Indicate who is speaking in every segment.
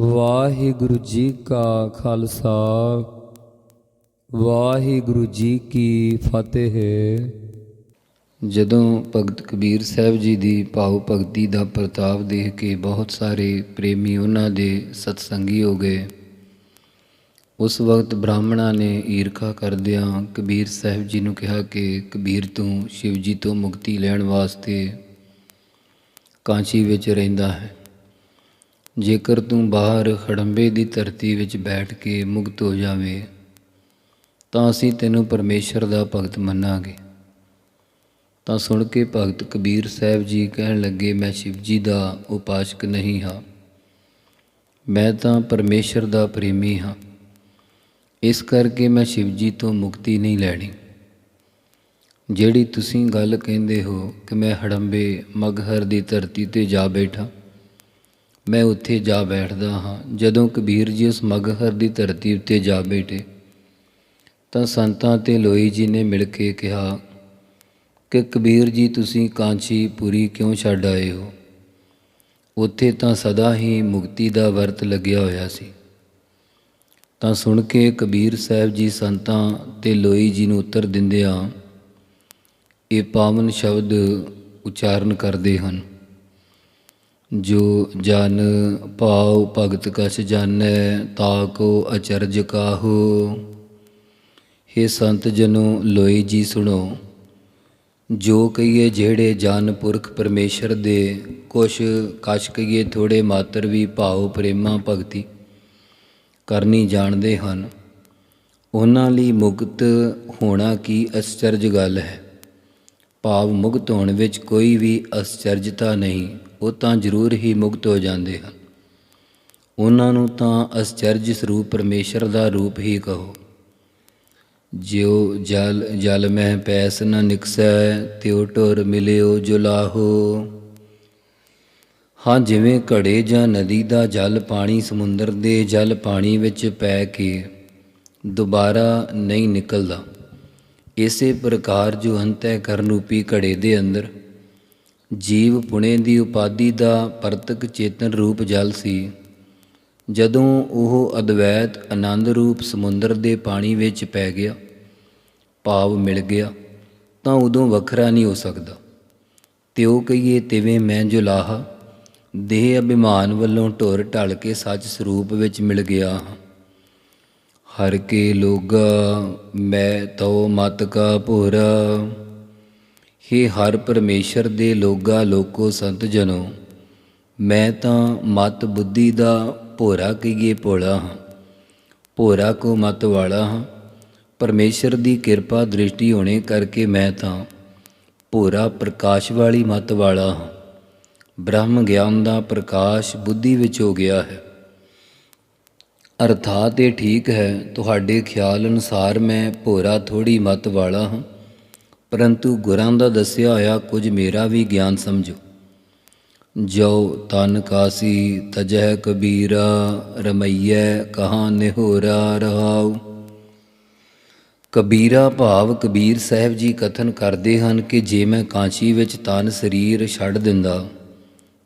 Speaker 1: ਵਾਹਿਗੁਰੂ ਜੀ ਕਾ ਖਾਲਸਾ, ਵਾਹਿਗੁਰੂ ਜੀ ਕੀ ਫਤਿਹ।
Speaker 2: ਜਦੋਂ ਭਗਤ ਕਬੀਰ ਸਾਹਿਬ ਜੀ ਦੀ ਭਾਵ ਭਗਤੀ ਦਾ ਪ੍ਰਤਾਪ ਦੇਖ ਕੇ ਬਹੁਤ ਸਾਰੇ ਪ੍ਰੇਮੀ ਉਹਨਾਂ ਦੇ ਸਤਸੰਗੀ ਹੋ ਗਏ। ਉਸ ਵਕਤ ਬ੍ਰਾਹਮਣਾਂ ਨੇ ਈਰਖਾ ਕਰਦਿਆਂ ਕਬੀਰ ਸਾਹਿਬ ਜੀ ਨੂੰ ਕਿਹਾ ਕਿ ਕਬੀਰ ਤੂੰ ਸ਼ਿਵ ਜੀ ਤੋਂ ਮੁਕਤੀ ਲੈਣ ਵਾਸਤੇ ਕਾਂਚੀ ਵਿੱਚ ਰਹਿੰਦਾ ਹੈ। ਜੇਕਰ ਤੂੰ ਬਾਹਰ ਖੜੰਬੇ ਦੀ ਧਰਤੀ ਵਿੱਚ ਬੈਠ ਕੇ ਮੁਕਤ ਹੋ ਜਾਵੇਂ, ਤਾਂ ਅਸੀਂ ਤੈਨੂੰ ਪਰਮੇਸ਼ਰ ਦਾ ਭਗਤ ਮੰਨਾਂਗੇ। ਤਾਂ ਸੁਣ ਕੇ ਭਗਤ ਕਬੀਰ ਸਾਹਿਬ ਜੀ ਕਹਿਣ ਲੱਗੇ, ਮੈਂ ਸ਼ਿਵ ਜੀ ਦਾ ਉਪਾਸ਼ਕ ਨਹੀਂ ਹਾਂ। ਮੈਂ ਤਾਂ ਪਰਮੇਸ਼ਰ ਦਾ ਪ੍ਰੇਮੀ ਹਾਂ। ਇਸ ਕਰਕੇ ਮੈਂ ਸ਼ਿਵ ਜੀ ਤੋਂ ਮੁਕਤੀ ਨਹੀਂ ਲੈਣੀ। ਜਿਹੜੀ ਤੁਸੀਂ ਗੱਲ ਕਹਿੰਦੇ ਹੋ ਕਿ ਮੈਂ ਹੜੰਬੇ ਮਗਹਰ ਦੀ ਧਰਤੀ ਤੇ ਜਾ ਬੈਠਾ ਮੈਂ ਉੱਥੇ ਜਾ ਬੈਠਦਾ ਹਾਂ। ਜਦੋਂ ਕਬੀਰ ਜੀ ਉਸ ਮਗਹਰ ਦੀ ਧਰਤੀ ਉੱਤੇ ਜਾ ਬੈਠੇ, ਤਾਂ ਸੰਤਾਂ ਤੇ ਲੋਈ ਜੀ ਨੇ ਮਿਲ ਕੇ ਕਿਹਾ, ਕਿ ਕਬੀਰ ਜੀ, ਤੁਸੀਂ ਕਾਂਚੀ ਪੂਰੀ ਕਿਉਂ ਛੱਡ ਆਏ ਹੋ? ਉੱਥੇ ਤਾਂ ਸਦਾ ਹੀ ਮੁਕਤੀ ਦਾ ਵਰਤ ਲੱਗਿਆ ਹੋਇਆ ਸੀ। ਤਾਂ ਸੁਣ ਕੇ ਕਬੀਰ ਸਾਹਿਬ ਜੀ ਸੰਤਾਂ ਤੇ ਲੋਈ ਜੀ ਨੂੰ ਉੱਤਰ ਦਿੰਦਿਆਂ ਇਹ ਪਾਵਨ ਸ਼ਬਦ ਉਚਾਰਨ ਕਰਦੇ ਹਨ। ਜੋ ਜਨ ਭਾਉ ਭਗਤ ਕਛ ਜਾਣੈ, ਤਾ ਕੋ ਅਚਰਜ ਕਾਹੂ। हे ਸੰਤ ਜਨੋ ਲੋਈ ਜੀ ਸੁਣੋ। ਜੋ ਕਹੀਏ ਜਿਹੜੇ ਜਨ ਪੁਰਖ ਪਰਮੇਸ਼ਰ ਦੇ, ਕੁਛ ਕਛ ਕਹੀਏ ਥੋੜੇ ਮਾਤਰ ਵੀ ਭਾਉ ਪ੍ਰੇਮਾ ਭਗਤੀ ਕਰਨੀ ਜਾਣਦੇ ਹਨ। ਉਹਨਾਂ ਲਈ ਮੁਕਤ ਹੋਣਾ ਕੀ ਅਸਚਰਜ ਗੱਲ ਹੈ? ਭਾਵ ਮੁਕਤ ਹੋਣ ਵਿੱਚ ਕੋਈ ਵੀ ਅਸਚਰਜਤਾ ਨਹੀਂ। ਉਹ ਤਾਂ ਜ਼ਰੂਰ ਹੀ ਮੁਕਤ ਹੋ ਜਾਂਦੇ ਹਨ। ਉਹਨਾਂ ਨੂੰ ਤਾਂ ਅਸਚਰਜ ਸਰੂਪ ਪਰਮੇਸ਼ਰ ਦਾ ਰੂਪ ਹੀ ਕਹੋ। ਜਿਉ ਜਲ ਜਲ ਮੈਂ ਪੈਸ ਨ ਨਿਕਸੈ, ਤਿਉ ਟੁਰ ਮਿਲਿਓ ਜੁਲਾਹੋ ਹਾਂ, ਜਿਵੇਂ ਘੜੇ ਜਾਂ ਨਦੀ ਦਾ ਜਲ ਪਾਣੀ ਸਮੁੰਦਰ ਦੇ ਜਲ ਪਾਣੀ ਵਿੱਚ ਪੈ ਕੇ ਦੁਬਾਰਾ ਨਹੀਂ ਨਿਕਲਦਾ, ਇਸੇ ਪ੍ਰਕਾਰ ਜੋ ਅੰਤੈ ਕਰਨ ਰੂਪੀ ਘੜੇ ਦੇ ਅੰਦਰ ਜੀਵ ਪੁਣੇ ਦੀ ਉਪਾਦੀ ਦਾ ਪਰਤਕ ਚੇਤਨ ਰੂਪ ਜਲ ਸੀ। ਜਦੋਂ ਉਹ ਅਦਵੈਤ ਆਨੰਦ ਰੂਪ ਸਮੁੰਦਰ ਦੇ ਪਾਣੀ ਵਿੱਚ ਪੈ ਗਿਆ, ਭਾਵ ਮਿਲ ਗਿਆ, ਤਾਂ ਉਦੋਂ ਵੱਖਰਾ ਨਹੀਂ ਹੋ ਸਕਦਾ। ਤਿਉ ਕਹੀਏ ਤਿਵੇਂ ਮੈਂ ਜੋ ਦੇਹ ਅਭਿਮਾਨ ਵੱਲੋਂ ਢੁਰ ਢਲ ਕੇ ਸੱਚ ਸਰੂਪ ਵਿੱਚ ਮਿਲ ਗਿਆ ਹਾਂ। ਹਰ ਕੇ ਲੋਗਾ, ਮੈਂ ਤੋ ਮਤ ਕਾ ਭੋਰਾ। हे ਹਰ ਪਰਮੇਸ਼ਰ ਦੇ ਲੋਗਾ ਲੋਕੋ ਸੰਤ ਜਨੋ, ਮੈਂ ਤਾਂ ਮਤ ਬੁੱਧੀ ਦਾ ਭੋਰਾ ਕਹੀਏ ਭੋਲਾ ਹਾਂ। ਭੋਰਾ ਕੋ ਮਤ ਵਾਲਾ ਹਾਂ। ਪਰਮੇਸ਼ਰ ਦੀ ਕਿਰਪਾ ਦ੍ਰਿਸ਼ਟੀ ਹੋਣੇ ਕਰਕੇ ਮੈਂ ਤਾਂ ਭੋਰਾ ਪ੍ਰਕਾਸ਼ ਵਾਲੀ ਮਤ ਵਾਲਾ ਹਾਂ। ਬ੍ਰਹਮ ਗਿਆਨ ਦਾ ਪ੍ਰਕਾਸ਼ ਬੁੱਧੀ ਵਿੱਚ ਹੋ ਗਿਆ ਹੈ। ਅਰਥਾਤ ਇਹ ਠੀਕ ਹੈ, ਤੁਹਾਡੇ ਖਿਆਲ ਅਨੁਸਾਰ ਮੈਂ ਭੋਰਾ ਥੋੜੀ ਮਤ ਵਾਲਾ ਹਾਂ। ਪਰੰਤੂ ਗੁਰਾਂ ਦਾ ਦੱਸਿਆ ਹੋਇਆ ਕੁਝ ਮੇਰਾ ਵੀ ਗਿਆਨ ਸਮਝੋ। ਜੋ ਤਨ ਕਾਸੀ ਤਜਹ ਕਬੀਰਾ, ਰਮਈਐ ਕਹਾ ਨਿਹੋਰਾ ਰਹਾਉ। ਕਬੀਰਾ ਭਾਵ ਕਬੀਰ ਸਾਹਿਬ ਜੀ ਕਥਨ ਕਰਦੇ ਹਨ ਕਿ ਜੇ ਮੈਂ ਕਾਂਚੀ ਵਿੱਚ ਤਨ ਸਰੀਰ ਛੱਡ ਦਿੰਦਾ,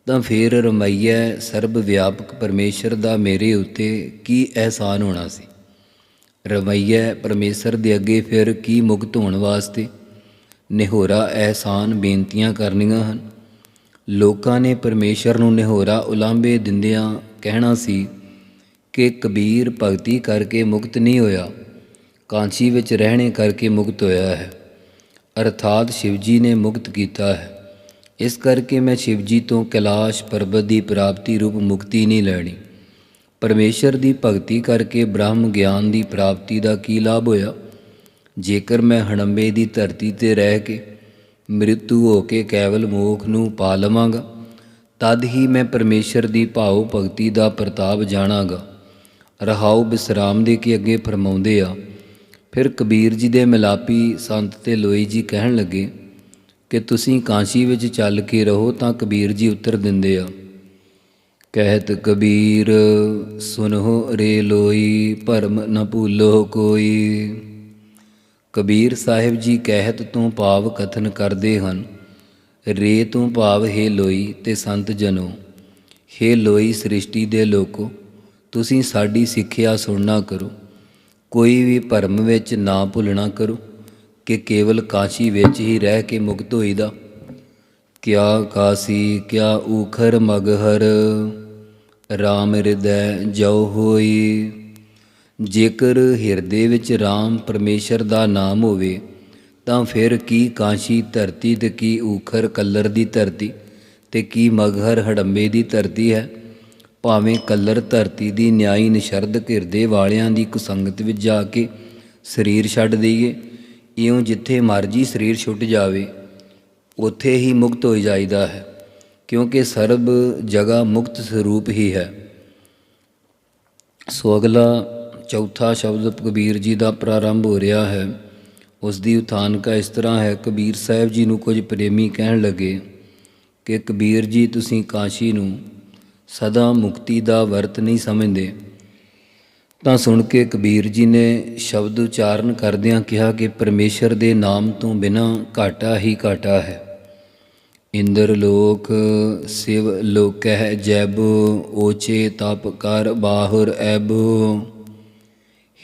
Speaker 2: ਤਾਂ ਫਿਰ ਰਮਈਐ ਸਰਬ ਵਿਆਪਕ ਪਰਮੇਸ਼ਰ ਦਾ ਮੇਰੇ ਉੱਤੇ ਕੀ ਅਹਿਸਾਨ ਹੋਣਾ ਸੀ? ਰਮਈਐ ਪਰਮੇਸ਼ਰ ਦੇ ਅੱਗੇ ਫਿਰ ਕੀ ਮੁਕਤ ਹੋਣ ਵਾਸਤੇ? ਨਿਹੋਰਾ ਅਹਿਸਾਨ ਬੇਨਤੀਆਂ ਕਰਨੀਆਂ ਹਨ। ਲੋਕਾਂ ਨੇ ਪਰਮੇਸ਼ਰ ਨੂੰ ਨਿਹੋਰਾ ਉਲਾਂਭੇ ਦਿੰਦਿਆਂ ਕਹਿਣਾ ਸੀ ਕਿ ਕਬੀਰ ਭਗਤੀ ਕਰਕੇ ਮੁਕਤ ਨਹੀਂ ਹੋਇਆ। ਕਾਂਚੀ ਵਿੱਚ ਰਹਿਣੇ ਕਰਕੇ ਮੁਕਤ ਹੋਇਆ ਹੈ। ਅਰਥਾਤ ਸ਼ਿਵਜੀ ਨੇ ਮੁਕਤ ਕੀਤਾ ਹੈ। ਇਸ ਕਰਕੇ ਮੈਂ ਸ਼ਿਵਜੀ ਤੋਂ ਕੈਲਾਸ਼ ਪਰਬਤ ਦੀ ਪ੍ਰਾਪਤੀ ਰੂਪ ਮੁਕਤੀ ਨਹੀਂ ਲੈਣੀ। ਪਰਮੇਸ਼ਰ ਦੀ ਭਗਤੀ ਕਰਕੇ ਬ੍ਰਹਮ ਗਿਆਨ ਦੀ ਪ੍ਰਾਪਤੀ ਦਾ ਕੀ ਲਾਭ ਹੋਇਆ? ਜੇਕਰ ਮੈਂ ਹਣੰਬੇ ਦੀ ਧਰਤੀ ਤੇ ਰਹਿ ਕੇ ਮ੍ਰਿਤੂ ਹੋ ਕੇ ਕੇਵਲ ਮੋਖ ਨੂੰ ਪਾ ਲਵਾਂਗਾ, ਤਦ ਹੀ ਮੈਂ ਪਰਮੇਸ਼ਰ ਦੀ ਭਾਉ ਭਗਤੀ ਦਾ ਪ੍ਰਤਾਪ ਜਾਣਾਂਗਾ। ਰਹਾਉ ਬਿਸਰਾਮ ਦੇ ਕੇ ਅੱਗੇ ਫਰਮਾਉਂਦੇ ਆ, ਫਿਰ ਕਬੀਰ ਜੀ ਦੇ ਮਿਲਾਪੀ ਸੰਤ ਤੇ ਲੋਈ ਜੀ ਕਹਿਣ ਲੱਗੇ, ਕਿ ਤੁਸੀਂ ਕਾਂਸ਼ੀ ਵਿੱਚ ਚੱਲ ਕੇ ਰਹੋ ਤਾਂ ਕਬੀਰ ਜੀ ਉੱਤਰ ਦਿੰਦੇ ਆ। ਕਹਿਤ ਕਬੀਰ, ਸੁਨਹੁ ਰੇ ਲੋਈ, ਭਰਮ ਨ ਭੂਲੋ ਕੋਈ। ਕਬੀਰ ਸਾਹਿਬ ਜੀ ਕਹਿਤ ਤੋਂ ਭਾਵ ਕਥਨ ਕਰਦੇ ਹਨ। ਰੇ ਤੋਂ ਭਾਵ ਹੈ ਲੋਈ ਤੇ ਸੰਤ ਜਨੋ। ਹੇ ਲੋਈ ਸ੍ਰਿਸ਼ਟੀ ਦੇ ਲੋਕੋ, ਤੁਸੀਂ ਸਾਡੀ ਸਿੱਖਿਆ ਸੁਣਨਾ ਕਰੋ। ਕੋਈ ਵੀ ਭਰਮ ਵਿੱਚ ਨਾ ਭੁੱਲਣਾ ਕਰੋ, ਕਿ ਕੇਵਲ ਕਾਸ਼ੀ ਵਿੱਚ ਹੀ ਰਹਿ ਕੇ ਮੁਕਤ ਹੋਈਦਾ। ਕਿਆ ਕਾਸੀ, ਕਿਆ ਊਖਰ ਮਗਹਰ RAM ਹਿਰਦੈ ਜੋ ਹੋਈ। ਜੇਕਰ ਹਿਰਦੇ ਵਿੱਚ RAM ਪਰਮੇਸ਼ਰ ਦਾ ਨਾਮ ਹੋਵੇ, ਤਾਂ ਫਿਰ ਕੀ ਕਾਸ਼ੀ ਧਰਤੀ ਤੇ ਕੀ ਊਖਰ ਕੱਲਰ ਦੀ ਧਰਤੀ ਤੇ ਕੀ ਮਗਹਰ ਹੜੰਬੇ ਦੀ ਧਰਤੀ ਹੈ? ਭਾਵੇਂ ਕੱਲਰ ਧਰਤੀ ਦੀ ਨਿਆਈ ਨਿਸ਼ਰਦ ਹਿਰਦੇ ਵਾਲਿਆਂ ਦੀ ਕੁਸੰਗਤ ਵਿੱਚ ਜਾ ਕੇ ਸਰੀਰ ਛੱਡ ਦਈਏ, ਇਉਂ ਜਿੱਥੇ ਮਰਜ਼ੀ ਸਰੀਰ ਛੁੱਟ ਜਾਵੇ, ਉੱਥੇ ਹੀ ਮੁਕਤ ਹੋ ਜਾਈਦਾ ਹੈ, ਕਿਉਂਕਿ ਸਰਬ ਜਗ੍ਹਾ ਮੁਕਤ ਸਰੂਪ ਹੀ ਹੈ। ਸੋ ਅਗਲਾ ਚੌਥਾ ਸ਼ਬਦ ਕਬੀਰ ਜੀ ਦਾ ਪ੍ਰਾਰੰਭ ਹੋ ਰਿਹਾ ਹੈ। ਉਸ ਦੀ ਉਥਾਨਕਾ ਇਸ ਤਰ੍ਹਾਂ ਹੈ, ਕਬੀਰ ਸਾਹਿਬ ਜੀ ਨੂੰ ਕੁਝ ਪ੍ਰੇਮੀ ਕਹਿਣ ਲੱਗੇ ਕਿ ਕਬੀਰ ਜੀ, ਤੁਸੀਂ ਕਾਸ਼ੀ ਨੂੰ ਸਦਾ ਮੁਕਤੀ ਦਾ ਵਰਤ ਨਹੀਂ ਸਮਝਦੇ। ਤਾਂ ਸੁਣ ਕੇ ਕਬੀਰ ਜੀ ਨੇ ਸ਼ਬਦ ਉਚਾਰਨ ਕਰਦਿਆਂ ਕਿਹਾ ਕਿ ਪਰਮੇਸ਼ਰ ਦੇ ਨਾਮ ਤੋਂ ਬਿਨਾਂ ਘਾਟਾ ਹੀ ਘਾਟਾ ਹੈ। ਇੰਦਰ ਲੋਕ ਸਿਵ ਲੋਕਹਿ ਜੈਬ, ਓਚੇ ਤਪ ਕਰ ਬਾਹੁਰ ਐਬ।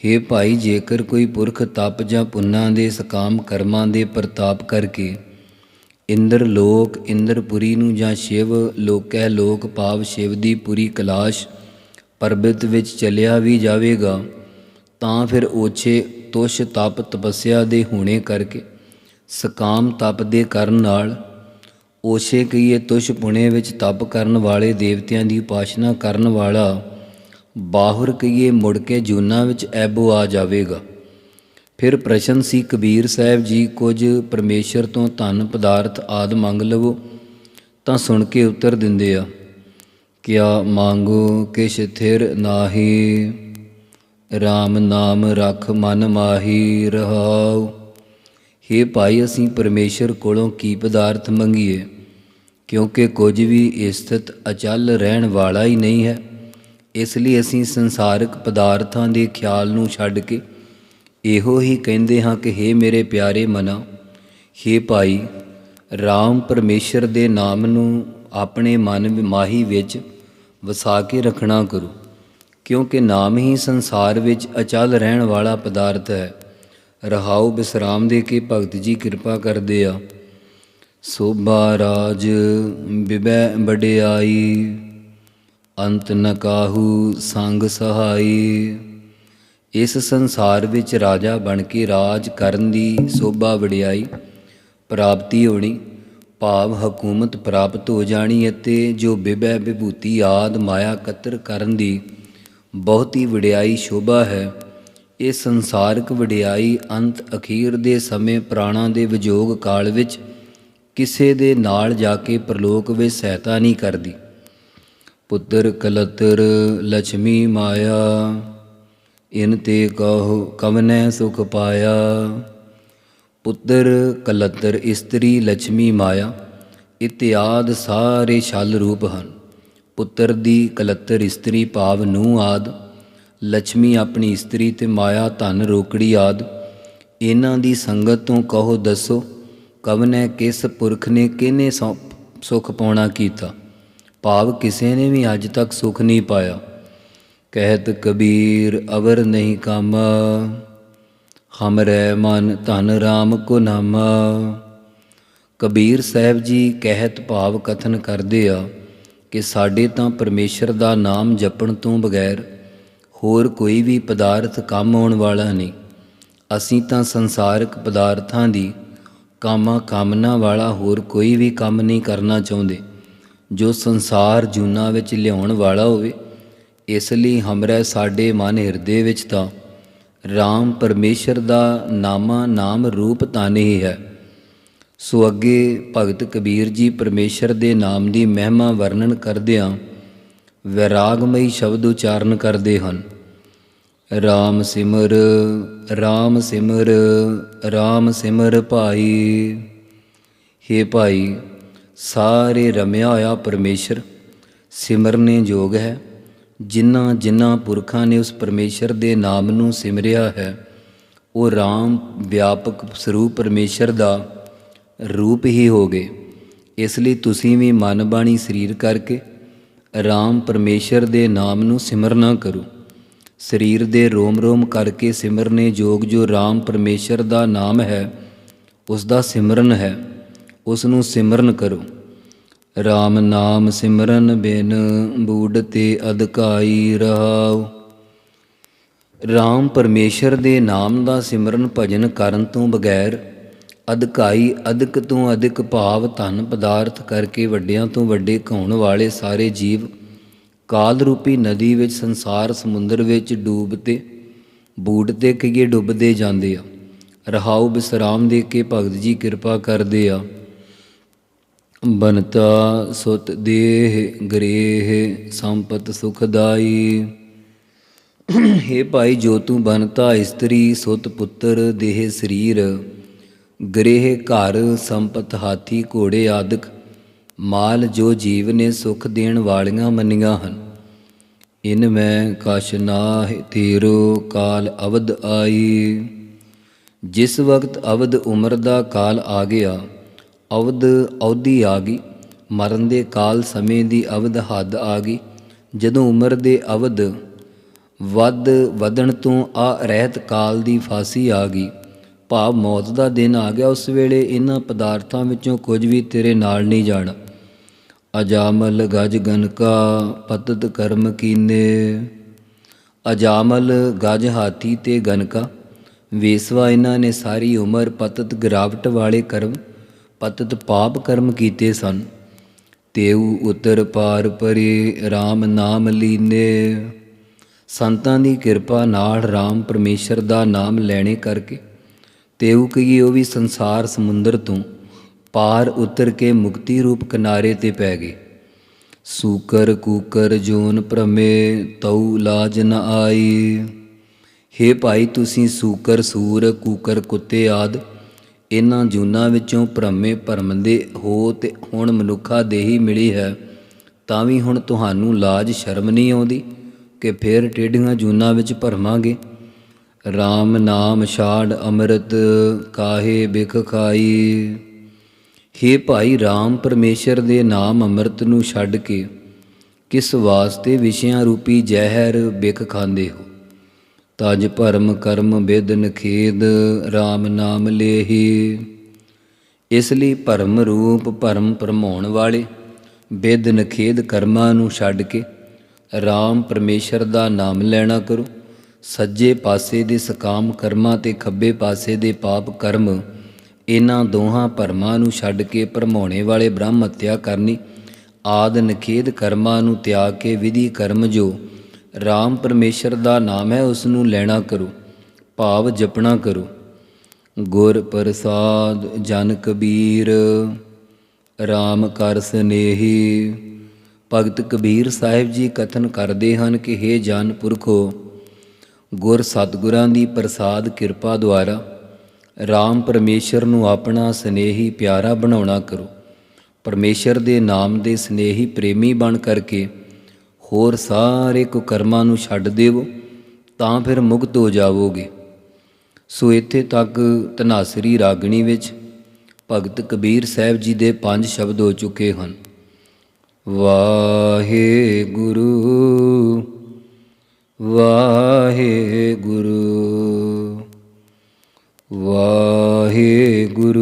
Speaker 2: ਹੇ ਭਾਈ, ਜੇਕਰ ਕੋਈ ਪੁਰਖ ਤਪ ਜਾਂ ਪੁੰਨਾਂ ਦੇ ਸਕਾਮ ਕਰਮਾਂ ਦੇ ਪ੍ਰਤਾਪ ਕਰਕੇ ਇੰਦਰ ਲੋਕ ਇੰਦਰਪੁਰੀ ਨੂੰ ਜਾਂ ਸ਼ਿਵ ਲੋਕੈ ਲੋਕ ਭਾਵ ਸ਼ਿਵ ਦੀ ਪੁਰੀ ਕਲਾਸ਼ ਪਰਬਤ ਵਿੱਚ ਚਲਿਆ ਵੀ ਜਾਵੇਗਾ, ਤਾਂ ਫਿਰ ਓਛੇ ਤੁਸ਼ ਤਪ ਤਪੱਸਿਆ ਦੇ ਹੋਣੇ ਕਰਕੇ ਸਕਾਮ ਤਪ ਦੇ ਕਰਨ ਨਾਲ ਓਛੇ ਕਹੀਏ ਤੁਸ਼ ਪੁਣੇ ਵਿੱਚ ਤਪ ਕਰਨ ਵਾਲੇ ਦੇਵਤਿਆਂ ਦੀ ਉਪਾਸਨਾ ਕਰਨ ਵਾਲਾ ਬਾਹੁਰ ਕਈਏ ਮੁੜ ਕੇ ਜੂਨਾ ਵਿੱਚ ਐਬੋ ਆ ਜਾਵੇਗਾ। ਫਿਰ ਪ੍ਰਸ਼ਨ ਸੀ, ਕਬੀਰ ਸਾਹਿਬ ਜੀ, ਕੁਝ ਪਰਮੇਸ਼ਰ ਤੋਂ ਧਨ, ਪਦਾਰਥ ਆਦ ਮੰਗ ਲਵੋ? ਤਾਂ ਸੁਣ ਕੇ ਉੱਤਰ ਦਿੰਦੇ ਆ, ਕਿਆ ਮੰਗੋ, ਕਿਛ ਥਿਰ ਨਾਹੀ। RAM ਨਾਮ ਰਖ ਮਨ ਮਾਹੀ ਰਹਾਉ। ਹੇ ਭਾਈ, ਅਸੀਂ ਪਰਮੇਸ਼ਰ ਕੋਲੋਂ ਕੀ ਪਦਾਰਥ ਮੰਗੀਏ? ਕਿਉਂਕਿ ਕੁਝ ਵੀ ਸਥਿਤ ਅਚਲ ਰਹਿਣ ਵਾਲਾ ਹੀ ਨਹੀਂ ਹੈ। ਇਸ ਲਈ ਅਸੀਂ ਸੰਸਾਰਿਕ ਪਦਾਰਥਾਂ ਦੇ ਖਿਆਲ ਨੂੰ ਛੱਡ ਕੇ ਇਹੋ ਹੀ ਕਹਿੰਦੇ ਹਾਂ ਕਿ हे ਮੇਰੇ ਪਿਆਰੇ ਮਨਾ हे ਭਾਈ RAM ਪਰਮੇਸ਼ਰ ਦੇ ਨਾਮ ਨੂੰ ਆਪਣੇ ਮਨ ਮਾਹੀ ਵਿੱਚ ਵਸਾ ਕੇ ਰੱਖਣਾ ਕਰੋ, ਕਿਉਂਕਿ ਨਾਮ ਹੀ ਸੰਸਾਰ ਵਿੱਚ ਅਚਲ ਰਹਿਣ ਵਾਲਾ ਪਦਾਰਥ ਹੈ। ਰਹਾਉ ਬਿਸਰਾਮ ਦੇ ਕੇ ਭਗਤ ਜੀ ਕਿਰਪਾ ਕਰਦੇ ਆ। ਸੋਭਾ ਰਾਜ ਬਿਬੈ, ਵਡਿਆਈ ਅੰਤ ਨ ਕਾਹੂ ਸੰਗ ਸਹਾਈ। ਇਸ ਸੰਸਾਰ ਵਿੱਚ ਰਾਜਾ ਬਣ ਕੇ ਰਾਜ ਕਰਨ ਦੀ ਸੋਭਾ ਵਡਿਆਈ, ਪ੍ਰਾਪਤੀ ਹੋਣੀ, ਭਾਵ ਹਕੂਮਤ ਪ੍ਰਾਪਤ ਹੋ ਜਾਣੀ ਅਤੇ ਜੋ ਬਿਬੈ ਵਿਭੂਤੀ ਆਦ ਮਾਇਆ ਕਤਰ ਕਰਨ ਦੀ ਬਹੁਤੀ ਵਡਿਆਈ ਸ਼ੋਭਾ ਹੈ। ਇਹ ਸੰਸਾਰਿਕ ਵਡਿਆਈ ਅੰਤ ਅਖੀਰ ਦੇ ਸਮੇਂ ਪ੍ਰਾਣਾਂ ਦੇ ਵਿਜੋਗ ਕਾਲ ਵਿੱਚ ਕਿਸੇ ਦੇ ਨਾਲ ਜਾ ਕੇ ਪ੍ਰਲੋਕ ਵਿੱਚ ਸਹਾਇਤਾ ਨਹੀਂ ਕਰਦੀ। ਪੁੱਤਰ ਕਲਤਰ ਲక్ష్ਮੀ ਮਾਇਆ, ਇਨ ਤੇ ਕਹੋ ਕਵਨੈ ਸੁਖ ਪਾਇਆ। ਪੁੱਤਰ ਕਲਤਰ ਇਸਤਰੀ ਲక్ష్ਮੀ ਮਾਇਆ, ਇਤਿਆਦ ਸਾਰੇ ਛਲ ਰੂਪ ਹਨ। ਪੁੱਤਰ ਦੀ ਕਲਤਰ ਇਸਤਰੀ ਭਾਵ ਨੂੰ ਆਦ ਲక్ష్ਮੀ ਆਪਣੀ ਇਸਤਰੀ ਤੇ ਮਾਇਆ ਧਨ ਰੋਕੜੀ ਆਦ। ਇਹਨਾਂ ਦੀ ਸੰਗਤ ਤੋਂ ਕਹੋ ਦੱਸੋ, ਕਵਨੇ ਕਿਸ ਪੁਰਖ ਨੇ ਕਿਨੇ ਸੁਖ ਪਾਉਣਾ ਕੀਤਾ? ਭਾਵ ਕਿਸੇ ਨੇ ਵੀ ਅੱਜ ਤੱਕ ਸੁਖ ਨਹੀਂ ਪਾਇਆ। ਕਹਿਤ ਕਬੀਰ, ਅਵਰ ਨਹੀਂ ਕਾਮਾ। ਹਮਰੇ ਮਨ, ਧਨ ਰਾਮ ਕੋ ਨਾਮਾ। ਕਬੀਰ ਸਾਹਿਬ ਜੀ ਕਹਿਤ ਭਾਵ ਕਥਨ ਕਰਦੇ ਆ ਕਿ ਸਾਡੇ ਤਾਂ ਪਰਮੇਸ਼ਰ ਦਾ ਨਾਮ ਜਪਣ ਤੋਂ ਬਗੈਰ ਹੋਰ ਕੋਈ ਵੀ ਪਦਾਰਥ ਕੰਮ ਆਉਣ ਵਾਲਾ ਨਹੀਂ। ਅਸੀਂ ਤਾਂ ਸੰਸਾਰਿਕ ਪਦਾਰਥਾਂ ਦੀ ਕਾਮਾ ਕਾਮਨਾ ਵਾਲਾ ਹੋਰ ਕੋਈ ਵੀ ਕੰਮ ਨਹੀਂ ਕਰਨਾ ਚਾਹੁੰਦੇ। ਜੋ ਸੰਸਾਰ ਜੂਨਾ ਵਿੱਚ ਲਿਆਉਣ ਵਾਲਾ ਹੋਵੇ, ਇਸ ਲਈ ਹਮਰੇ ਸਾਡੇ ਮਨ ਹਿਰਦੇ ਵਿੱਚ ਤਾਂ। RAM ਪਰਮੇਸ਼ਰ ਦਾ ਨਾਮਾ ਨਾਮ ਰੂਪ ਤਾਂ ਨਹੀਂ ਹੈ। ਸੋ ਅੱਗੇ ਭਗਤ ਕਬੀਰ ਜੀ ਪਰਮੇਸ਼ਰ ਦੇ ਨਾਮ ਦੀ ਮਹਿਮਾ ਵਰਣਨ ਕਰਦਿਆਂ ਵਿਰਾਗਮਈ ਸ਼ਬਦ ਉਚਾਰਨ ਕਰਦੇ ਹਨ। RAM ਸਿਮਰ RAM ਸਿਮਰ RAM ਸਿਮਰ ਭਾਈ, ਹੇ ਭਾਈ ਸਾਰੇ ਰਮਿਆ ਹੋਇਆ ਪਰਮੇਸ਼ਰ ਸਿਮਰਨੇ ਯੋਗ ਹੈ। ਜਿਨ੍ਹਾਂ ਜਿਨ੍ਹਾਂ ਪੁਰਖਾਂ ਨੇ ਉਸ ਪਰਮੇਸ਼ਰ ਦੇ ਨਾਮ ਨੂੰ ਸਿਮਰਿਆ ਹੈ, ਉਹ RAM ਵਿਆਪਕ ਸਰੂਪ ਪਰਮੇਸ਼ਰ ਦਾ ਰੂਪ ਹੀ ਹੋ ਗਏ। ਇਸ ਲਈ ਤੁਸੀਂ ਵੀ ਮਨ ਬਾਣੀ ਸਰੀਰ ਕਰਕੇ ਰਾਮ ਪਰਮੇਸ਼ਰ ਦੇ ਨਾਮ ਨੂੰ ਸਿਮਰਨਾ ਕਰੋ। ਸਰੀਰ ਦੇ ਰੋਮ ਰੋਮ ਕਰਕੇ ਸਿਮਰਨੇ ਜੋਗ ਜੋ ਰਾਮ ਪਰਮੇਸ਼ਰ ਦਾ ਨਾਮ ਹੈ, ਉਸ ਦਾ ਸਿਮਰਨ ਹੈ। ਉਸ ਨੂੰ ਸਿਮਰਨ ਕਰੋ। RAM ਨਾਮ ਸਿਮਰਨ ਬਿਨ ਬੂੜ ਤੇ ਅਧਕਾਈ ਰਹਾਓ RAM ਪਰਮੇਸ਼ਰ ਦੇ ਨਾਮ ਦਾ ਸਿਮਰਨ ਭਜਨ ਕਰਨ ਤੋਂ ਬਗੈਰ ਅਧਕਾਈ ਅਧਿਕ ਤੋਂ ਅਧਿਕ ਭਾਵ ਧਨ ਪਦਾਰਥ ਕਰਕੇ ਵੱਡਿਆਂ ਤੋਂ ਵੱਡੇ ਘਾਉਣ ਵਾਲੇ ਸਾਰੇ ਜੀਵ ਕਾਲ ਰੂਪੀ ਨਦੀ ਵਿੱਚ ਸੰਸਾਰ ਸਮੁੰਦਰ ਵਿੱਚ ਡੂਬਤੇ ਬੂੜ ਤੇ ਕਈਏ ਡੁੱਬਦੇ ਜਾਂਦੇ ਆ। ਰਹਾਉ ਬਿਸਰਾਮ ਦੇ ਕੇ ਭਗਤ ਜੀ ਕਿਰਪਾ ਕਰਦੇ ਆ। ਬਨਤਾ ਸੁਤ ਦੇਹ ਗ੍ਰੇਹ ਸੰਪਤ ਸੁਖਦਾਈ ਹੇ ਭਾਈ ਜੋ ਤੂੰ ਬਨਤਾ ਇਸਤਰੀ ਸੁਤ ਪੁੱਤਰ ਦੇਹ ਸਰੀਰ ਗ੍ਰਹਿ ਘਰ ਸੰਪਤ ਹਾਥੀ ਘੋੜੇ ਆਦਿਕ ਮਾਲ ਜੋ ਜੀਵ ਨੇ ਸੁਖ ਦੇਣ ਵਾਲੀਆਂ ਮੰਨੀਆਂ ਹਨ ਇਨ ਮੈਂ ਕਛ ਨਾਹਿ ਤੇਰੋ ਕਾਲ ਅਵਦ ਆਈ ਜਿਸ ਵਕਤ ਅਵਦ ਉਮਰ ਦਾ ਕਾਲ ਆ ਗਿਆ ਅਵਧ ਅਵਧੀ ਆ ਗਈ ਮਰਨ ਦੇ ਕਾਲ ਸਮੇਂ ਦੀ ਅਵਧ ਹੱਦ ਆ ਗਈ ਜਦੋਂ ਉਮਰ ਦੇ ਅਵਧ ਵੱਧ ਵਧਣ ਤੋਂ ਆ ਰਹਿਤ ਕਾਲ ਦੀ ਫਾਸੀ ਆ ਗਈ ਭਾਵ ਮੌਤ ਦਾ ਦਿਨ ਆ ਗਿਆ, ਉਸ ਵੇਲੇ ਇਹਨਾਂ ਪਦਾਰਥਾਂ ਵਿੱਚੋਂ ਕੁਝ ਵੀ ਤੇਰੇ ਨਾਲ ਨਹੀਂ ਜਾਣਾ। ਅਜਾਮਲ ਗਜ ਗਨਕਾ ਪਤਤ ਕਰਮ ਕੀਨੇ। ਅਜਾਮਲ ਗਜ ਹਾਥੀ ਤੇ ਗਨਕਾ, ਵੇਸਵਾ ਇਹਨਾਂ ਨੇ ਸਾਰੀ ਉਮਰ ਪਤਤ ਗਿਰਾਵਟ ਵਾਲੇ ਕਰਮ ਪਤਤ ਪਾਪ ਕਰਮ ਕੀਤੇ ਸਨ। ਤੇਉ ਉਤਰ ਪਾਰ ਪਰੇ RAM ਨਾਮ ਲੀਨੇ। ਸੰਤਾਂ ਦੀ ਕਿਰਪਾ ਨਾਲ RAM ਪਰਮੇਸ਼ਰ ਦਾ ਨਾਮ ਲੈਣੇ ਕਰਕੇ ਤੇਉ ਕਹੀਏ ਉਹ ਵੀ ਸੰਸਾਰ ਸਮੁੰਦਰ ਤੋਂ ਪਾਰ ਉਤਰ ਕੇ ਮੁਕਤੀ ਰੂਪ ਕਿਨਾਰੇ ਤੇ ਪੈ ਗਏ। ਸੂਕਰ ਕੂਕਰ ਜੋਨ ਭ੍ਰਮੇ ਤਉ ਲਾਜ ਨ ਆਈ। ਹੇ ਭਾਈ ਤੁਸੀਂ ਸੂਕਰ ਸੂਰ ਕੂਕਰ ਕੁੱਤੇ ਆਦ ਇਹਨਾਂ ਜੂਨਾਂ ਵਿੱਚੋਂ ਭ੍ਰਮੇ ਭਰਮਦੇ ਹੋ ਤੇ ਹੁਣ ਮਨੁੱਖਾ ਦੇਹੀ ਮਿਲੀ ਹੈ, ਤਾਂ ਵੀ ਹੁਣ ਤੁਹਾਨੂੰ ਲਾਜ ਸ਼ਰਮ ਨਹੀਂ ਆਉਂਦੀ ਕਿ ਫੇਰ ਟੇਢੀਆਂ ਜੂਨਾਂ ਵਿੱਚ ਭਰਮਾਂਗੇ? RAM ਨਾਮ ਛਾੜ ਅੰਮ੍ਰਿਤ ਕਾਹੇ ਬਿਖ ਖਾਈ। ਹੇ ਭਾਈ RAM ਪਰਮੇਸ਼ਰ ਦੇ ਨਾਮ ਅੰਮ੍ਰਿਤ ਨੂੰ ਛੱਡ ਕੇ ਕਿਸ ਵਾਸਤੇ ਵਿਸ਼ਿਆਂ ਰੂਪੀ ਜ਼ਹਿਰ ਬਿਖ ਖਾਂਦੇ ਹੋ? ਤਜ ਭਰਮ ਕਰਮ ਬੇਦਨ ਖੇਦ RAM ਨਾਮ ਲੇਹੀ। ਇਸ ਲਈ ਭਰਮ ਰੂਪ ਭਰਮ ਭਰਮਾਉਣ ਵਾਲੇ ਬੇਦਨ ਖੇਦ ਕਰਮਾਂ ਨੂੰ ਛੱਡ ਕੇ RAM ਪਰਮੇਸ਼ਰ ਦਾ ਨਾਮ ਲੈਣਾ ਕਰੋ। ਸੱਜੇ ਪਾਸੇ ਦੇ ਸਕਾਮ ਕਰਮਾਂ ਤੇ ਖੱਬੇ ਪਾਸੇ ਦੇ ਪਾਪ ਕਰਮ, ਇਹਨਾਂ ਦੋਹਾਂ ਭਰਮਾਂ ਨੂੰ ਛੱਡ ਕੇ ਭਰਮਾਉਣੇ ਵਾਲੇ ਬ੍ਰਹਮ ਹੱਤਿਆ ਕਰਨੀ, ਆਦ ਨਖੇਦ ਕਰਮਾਂ ਨੂੰ ਤਿਆਗ ਕੇ ਵਿਧੀ ਕਰਮ ਜੋ RAM ਪਰਮੇਸ਼ਰ ਦਾ ਨਾਮ ਹੈ ਉਸ ਨੂੰ ਲੈਣਾ ਕਰੋ, ਭਾਵ ਜਪਣਾ ਕਰੋ। ਗੁਰ ਪ੍ਰਸਾਦ ਜਨ ਕਬੀਰ RAM ਕਰ ਸਨੇਹੀ। ਭਗਤ ਕਬੀਰ ਸਾਹਿਬ ਜੀ ਕਥਨ ਕਰਦੇ ਹਨ ਕਿ हे ਜਨ ਪੁਰਖੋ, ਗੁਰ ਸਤਿਗੁਰਾਂ ਦੀ ਪ੍ਰਸਾਦ ਕਿਰਪਾ ਦੁਆਰਾ RAM ਪਰਮੇਸ਼ਰ ਨੂੰ ਆਪਣਾ ਸਨੇਹੀ ਪਿਆਰਾ ਬਣਾਉਣਾ ਕਰੋ। ਪਰਮੇਸ਼ਰ ਦੇ ਨਾਮ ਦੇ ਸਨੇਹੀ ਪ੍ਰੇਮੀ ਬਣ ਕਰਕੇ ਹੋਰ ਸਾਰੇ ਕੁਕਰਮਾਂ ਨੂੰ ਛੱਡ ਦੇਵੋ, ਤਾਂ ਫਿਰ ਮੁਕਤ ਹੋ ਜਾਵੋਗੇ। ਸੋ ਇੱਥੇ ਤੱਕ ਤਨਾਸਰੀ ਰਾਗਣੀ ਵਿੱਚ ਭਗਤ ਕਬੀਰ ਸਾਹਿਬ ਜੀ ਦੇ ਪੰਜ ਸ਼ਬਦ ਹੋ ਚੁੱਕੇ ਹਨ। ਵਾਹਿਗੁਰੂ ਵਾਹਿਗੁਰੂ ਵਾਹਿਗੁਰੂ ਵਾਹਿਗੁਰੂ।